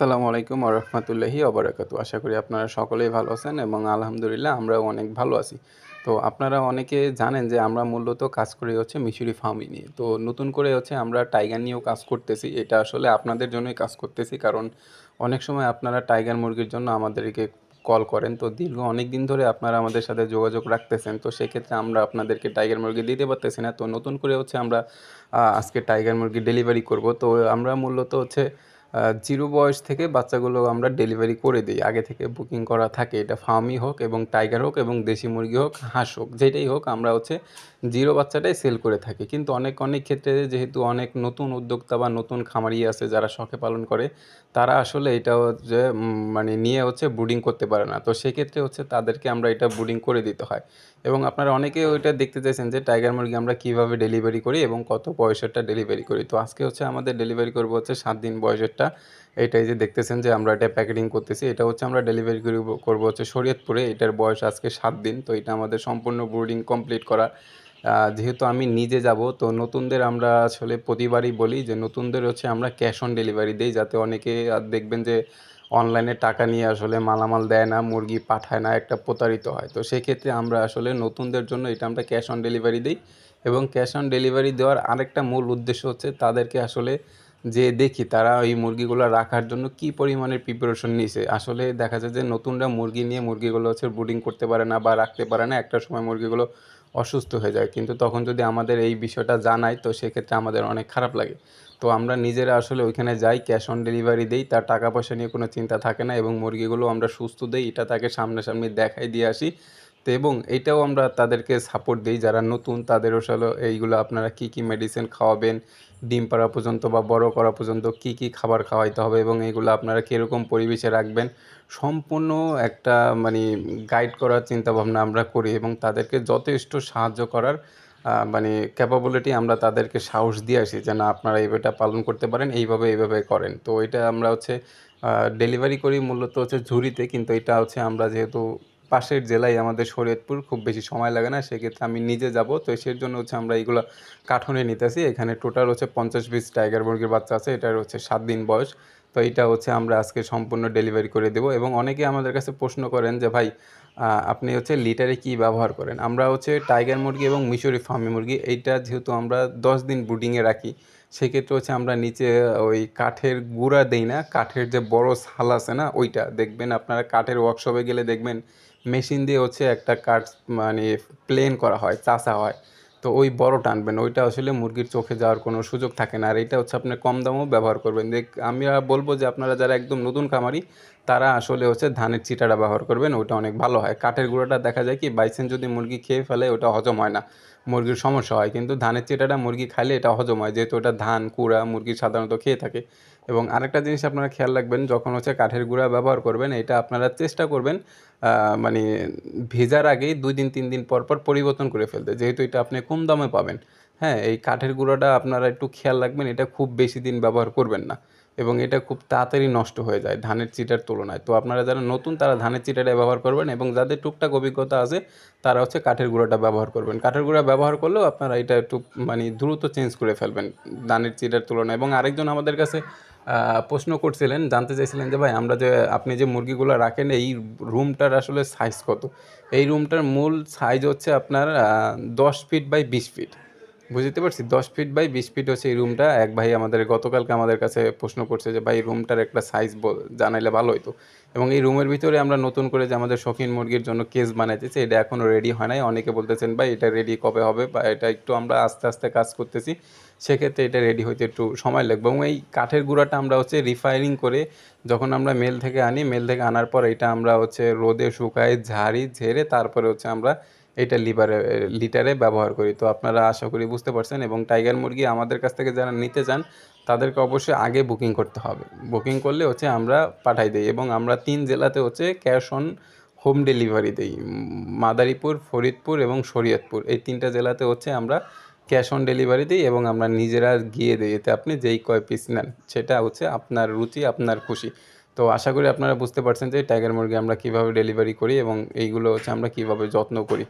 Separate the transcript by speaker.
Speaker 1: আসসালামু আলাইকুম রহমতুল্লাহি অবরাকাতু আশা করি আপনারা সকলেই ভালো আছেন এবং আলহামদুলিল্লাহ আমরা অনেক ভালো আছি। তো আপনারা অনেকে জানেন যে আমরা মূলত কাজ করি হচ্ছে মিশরি ফার্মই নিয়ে। তো নতুন করে হচ্ছে আমরা টাইগার নিয়েও কাজ করতেছি। এটা আসলে আপনাদের জন্যই কাজ করতেছি কারণ অনেক সময় আপনারা টাইগার মুরগির জন্য আমাদেরকে কল করেন। তো দীর্ঘ অনেক দিন ধরে আপনারা আমাদের সাথে যোগাযোগ রাখতেছেন। তো সেক্ষেত্রে আমরা আপনাদেরকে টাইগার মুরগি দিতে পারতেছি না। তো নতুন করে হচ্ছে আমরা আজকে টাইগার মুরগি ডেলিভারি করব। তো আমরা মূলত হচ্ছে জিরো বয়স থেকে বাচ্চাগুলো আমরা ডেলিভারি করে দিই। আগে থেকে বুকিং করা থাকে, এটা ফার্মই হোক এবং টাইগার হোক এবং দেশি মুরগি হোক, হাঁস হোক, যেটাই হোক, আমরা হচ্ছে জিরো বাচ্চাটাই সেল করে থাকি। কিন্তু অনেক অনেক ক্ষেত্রে যেহেতু অনেক নতুন উদ্যোক্তা বা নতুন খামারি আছে যারা শখে পালন করে, তারা আসলে এটা হচ্ছে মানে নিয়ে হচ্ছে ব্রুডিং করতে পারে না। তো সেক্ষেত্রে হচ্ছে তাদেরকে আমরা এটা ব্রুডিং করে দিতে হয়। এবং আপনারা অনেকে ওইটা দেখতে চাইছেন যে টাইগার মুরগি আমরা কীভাবে ডেলিভারি করি এবং কত বয়সেরটা ডেলিভারি করি। তো আজকে হচ্ছে আমাদের ডেলিভারি করব হচ্ছে সাত দিন বয়সেরটা এইটাই যে দেখতেছেন যে আমরা এটা প্যাকেটিং করতেছি, এটা হচ্ছে আমরা ডেলিভারি করব হচ্ছে শরীয়তপুরে, এটার বয়স আজকে সাত দিন, তো এটা আমাদের সম্পূর্ণ ব্রুডিং কমপ্লিট করা। যেহেতু আমি নিজে যাব, তো নতুনদের আমরা আসলে প্রতিবারই বলি যে নতুনদের হচ্ছে আমরা ক্যাশ অন ডেলিভারি দিই, যাতে অনেকে দেখবেন যে অনলাইনে টাকা নিয়ে আসলে মালামাল দেয় না, মুরগি পাঠায় না, একটা প্রতারিত হয়। তো সেক্ষেত্রে আমরা আসলে নতুনদের জন্য এটা আমরা ক্যাশ অন ডেলিভারি দিই এবং ক্যাশ অন ডেলিভারি দেওয়ার আরেকটা মূল উদ্দেশ্য হচ্ছে তাদেরকে আসলে যে দেখি তারা ওই মুরগিগুলো রাখার জন্য কি পরিমাণের প্রিপারেশন নিছে আসলে দেখা যায় যে নতুনরা মুরগি নিয়ে মুরগিগুলো হচ্ছে ব্রুডিং করতে পারে না বা রাখতে পারে না, একটা সময় মুরগিগুলো অসুস্থ হয়ে যায়। কিন্তু তখন যদি আমাদের এই বিষয়টা জানায়, তো সেক্ষেত্রে আমাদের অনেক খারাপ লাগে। তো আমরা নিজেরা আসলে ওইখানে যাই ক্যাশ অন ডেলিভারি দিই, তার টাকা পয়সা নিয়ে কোনো চিন্তা থাকে না এবং মুরগিগুলো আমরা সুস্থ দিই, এটা তাকে সামনাসামনি দেখাই দিয়ে আসি। তো এবং এইটাও আমরা তাদেরকে সাপোর্ট দিই, যারা নতুন তাদের আসলে এইগুলো আপনারা কি কি মেডিসিন খাওয়াবেন, ডিম পাড়া পর্যন্ত বা বড় করা পর্যন্ত কি কি খাবার খাওয়াইতে হবে এবং এগুলো আপনারা কীরকম পরিবেশে রাখবেন, সম্পূর্ণ একটা মানে গাইড করার চিন্তাভাবনা আমরা করি এবং তাদেরকে যথেষ্ট সাহায্য করার মানে ক্যাপাবিলিটি আমরা তাদেরকে সাহস দিয়ে আসি যে না, আপনারা এইভাবে পালন করতে পারেন, এইভাবে এইভাবে করেন। তো এটা আমরা হচ্ছে ডেলিভারি করি, মূলত হচ্ছে ঝুড়িতে, কিন্তু এটা হচ্ছে আমরা যেহেতু পাশের জেলায় আমাদের শরীয়তপুর খুব বেশি সময় লাগে না, সেক্ষেত্রে আমি নিজে যাব। তো সেই জন্য হচ্ছে আমরা এইগুলো কাঠনে নিতেছি। এখানে টোটাল হচ্ছে পঞ্চাশ পিস টাইগার মুরগির বাচ্চা আছে, এটার হচ্ছে সাত দিন বয়স। তো এইটা হচ্ছে আমরা আজকে সম্পূর্ণ ডেলিভারি করে দেবো এবং অনেকে আমাদের কাছে প্রশ্ন করেন যে, ভাই আপনি হচ্ছে লিটারে কি ব্যবহার করেন? আমরা হচ্ছে টাইগার মুরগি এবং মিশরি ফার্মি মুরগি, এইটা যেহেতু আমরা দশ দিন ব্রুডিংয়ে রাখি, সেক্ষেত্রে হচ্ছে আমরা নিচে ওই কাঠের গুঁড়া দেই না, কাঠের যে বড় শাল আছে না, ওইটা। দেখবেন আপনারা কাঠের ওয়ার্কশপে গেলে দেখবেন মেশিন দিয়ে হচ্ছে একটা কাট মানে প্লেন করা হয়, চাষা হয়। তো ওই বড় টানবেন, ওইটা আসলে মুরগির চোখে যাওয়ার কোনো সুযোগ থাকে না। আর এটা হচ্ছে আপনি কম দামেও ব্যবহার করবেন। দেখ, আমি বলব যে আপনারা যারা একদম নতুন খামারি তারা আসলে হচ্ছে ধানের চিটাটা ব্যবহার করবেন, ওটা অনেক ভালো হয়। কাঠের গুঁড়োটা দেখা যায় কি, বাইসেন যদি মুরগি খেয়ে ফেলে, ওটা হজম হয় না। মুরগির সমস্যা হয়, কিন্তু ধানের চিটাটা মুরগি খাইলে এটা হজম হয়, যেহেতু ওটা ধান, কুড়া, মুরগি সাধারণত খেয়ে থাকে। এবং আরেকটা জিনিস আপনারা খেয়াল রাখবেন, যখন হচ্ছে কাঠের গুঁড়া ব্যবহার করবেন, এটা আপনারা চেষ্টা করবেন মানে ভেজার আগেই দুই দিন, তিন দিন পর পর পরিবর্তন করে ফেলতে, যেহেতু এটা আপনি কম দামে পাবেন। হ্যাঁ এই কাঠের গুঁড়োটা আপনারা একটু খেয়াল রাখবেন, এটা খুব বেশি দিন ব্যবহার করবেন না। এবং এটা খুব তাড়াতাড়ি নষ্ট হয়ে যায় ধানের চিটার তুলনায়। তো আপনারা যারা নতুন, তারা ধানের চিটাটা ব্যবহার করবেন এবং যাদের টুকটাক অভিজ্ঞতা আছে, তারা হচ্ছে কাঠের গুঁড়োটা ব্যবহার করবেন। কাঠের গুঁড়া ব্যবহার করলেও আপনারা এটা একটু মানে দ্রুত চেঞ্জ করে ফেলবেন ধানের চিটার তুলনায়। এবং আরেকজন আমাদের কাছে প্রশ্ন করছিলেন, জানতে চাইছিলেন যে ভাই, আমরা যে, আপনি যে মুরগিগুলো রাখেন, এই রুমটার আসলে সাইজ কত? এই রুমটার মূল সাইজ হচ্ছে আপনার দশ ফিট বাই বিশ ফিট বুঝতে পারছি। দশ ফিট বাই বিশ ফিট হচ্ছে এই রুমটা এক ভাই আমাদের, গতকালকে আমাদের কাছে প্রশ্ন করছে যে, ভাই রুমটার একটা সাইজ জানাইলে ভালো হতো এবং এই রুমের ভিতরে আমরা নতুন করে যে আমাদের শখিন মুরগির জন্য কেস বানাইতেছি, এটা এখনও রেডি হয় নাই। অনেকে বলতেছেন, ভাই, এটা রেডি কবে হবে? বা এটা একটু আমরা আস্তে আস্তে কাজ করতেছি। সেক্ষেত্রে এটা রেডি হইতে একটু সময় লাগবে। এবং এই কাঠের গুঁড়াটা আমরা হচ্ছে রিফাইনিং করে যখন আমরা মেল থেকে আনি মেল থেকে আনার পর এটা আমরা হচ্ছে রোদে শুকাই ঝাড়ি, ঝেড়ে তারপরে হচ্ছে আমরা এটা লিভারে, লিটারে ব্যবহার করি। তো আপনারা আশা করি বুঝতে পারছেন এবং টাইগার মুরগি আমাদের কাছ থেকে যারা নিতে চান, তাদেরকে অবশ্যই আগে বুকিং করতে হবে। বুকিং করলে হচ্ছে আমরা পাঠাই দিই এবং আমরা তিন জেলাতে হচ্ছে ক্যাশ অন হোম ডেলিভারি দিই। মাদারীপুর, ফরিদপুর এবং শরীয়তপুর। এই তিনটা জেলাতে হচ্ছে আমরা ক্যাশ অন ডেলিভারি দিই এবং আমরা নিজেরা গিয়ে দিই। এতে আপনি যেই কয় পিস নেন, সেটা হচ্ছে আপনার রুচি, আপনার খুশি। তো আশা করি আপনারা বুঝতে পারছেন যে টাইগার মুরগি আমরা কীভাবে ডেলিভারি করি এবং এইগুলো হচ্ছে আমরা কীভাবে যত্ন করি।